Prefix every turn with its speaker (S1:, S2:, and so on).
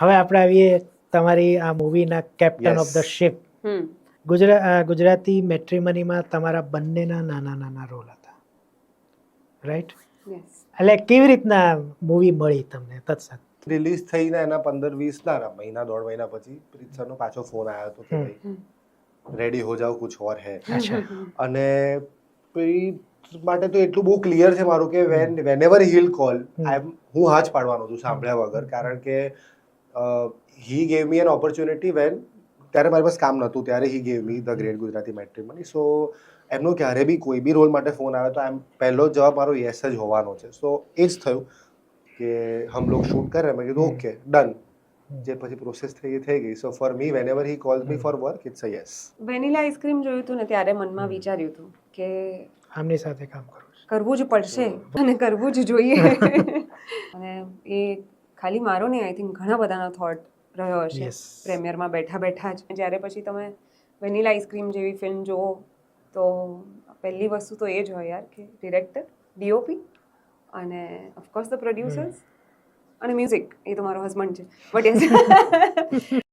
S1: હવે આપણે આવીએ તમારી આ મૂવીના captain of the ship Gujarati મેટ્રીમનીમાં તમારા બંનેના નાના નાના રોલ હતા. રાઈટ એટલે કેવી રીતના મૂવી મળી તમને તત્સત?
S2: રિલીઝ થઈને એના પંદર વીસ ના મહિના દોઢ મહિના પછી પ્રીતસરનો પાછો ફોન આવ્યો હતો કે ભાઈ રેડી હો જાઓ કુછ ઓર હે. અને પ્રીત માટે તો એટલું બહુ ક્લિયર છે મારું કે when whenever he'll call I હું હા જ પાડવાનો છું સાંભળ્યા વગર. કારણ કે he gave me an opportunity when ત્યારે મારી પાસે કામ નહોતું ત્યારે he gave me the great Gujarati matrimony so એમનો ક્યારે બી કોઈ બી રોલ માટે ફોન આવે તો એમ પહેલો જવાબ મારો યસ જ હોવાનો છે. સો એ જ થયું કે હમ લોગ શૂટ કરે મેં કીધું ઓકે ડન જે પછી પ્રોસેસ થઈ થઈ ગઈ. So for me whenever he calls me for work it's a yes
S3: vanilla ice cream જોયું હતું ને ત્યારે મનમાં વિચાર્યું હતું કે
S1: આમની સાથે કામ કરું
S3: કરવું જ પડશે અને કરવું જ જોઈએ. અને એ ખાલી મારો નહીં આઈ થિંક ઘણા બધાનો થોટ રહ્યો હશે. પ્રેમિયરમાં બેઠા બેઠા જ. જ્યારે પછી તમે વેનીલા આઈસ્ક્રીમ જેવી ફિલ્મ જુઓ તો પહેલી વસ્તુ તો એ જ હોય યાર કે ડિરેક્ટર ડીઓપી અને ઓફકોર્સ ધ પ્રોડ્યુસર્સ અને મ્યુઝિક એ તો મારો હસબન્ડ છે. બટ